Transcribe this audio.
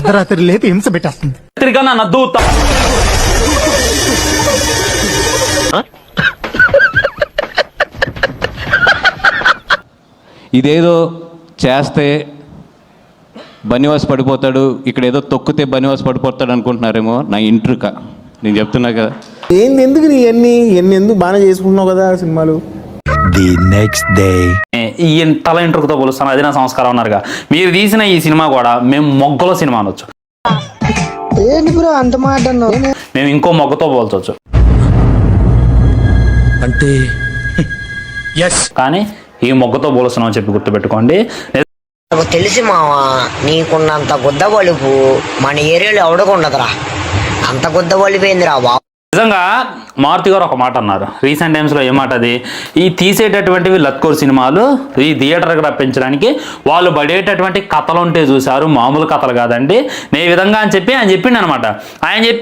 అర్ధరాత్రి లేపి హింస పెట్టేస్తుంది. ఇదేదో చేస్తే బనివాస్ పడిపోతాడు ఇక్కడ ఏదో తొక్కితే బనివాస్ పడిపోతాడు అనుకుంటున్నారేమో నా ఇంట్రుక. నేను చెప్తున్నా కదా. ఏంది ఎందుకు నీ ఎన్ని ఎన్ని ఎందుకు బాగానే చేసుకుంటున్నావు కదా సినిమాలు? The next day. ఈ తల ఇంట్రుకతో పోలుస్తాను. అది నా సంస్కారం ఉన్నారుగా మీరు తీసిన ఈ సినిమా కూడా మేము మొగ్గలో సినిమా అనొచ్చు. ఏంటి బ్రో అంత మాట మేము ఇంకో మొగ్గతో పోల్చొచ్చు. అంటే కానీ ఈ మొగ్గతో పోలుస్తున్నాం అని చెప్పి గుర్తుపెట్టుకోండి. నాకు తెలిసి మావా నీకున్నంత గుద్ద బలుపు మన ఏరియాలో ఎవడకుండదురా అంత గుద్ద బలిపోయిందిరా బాబు? నిజంగా మారుతి గారు ఒక మాట అన్నారు. రీసెంట్ టైమ్స్లో ఏ మాట అది? ఈ తీసేటటువంటివి లత్కోర్ సినిమాలు ఈ థియేటర్కి రప్పించడానికి వాళ్ళు పడేటటువంటి కథలు ఉంటే చూశారు మామూలు కథలు కాదండి. నే ఈ విధంగా అని చెప్పి ఆయన చెప్పిండనమాట. ఆయన చెప్పి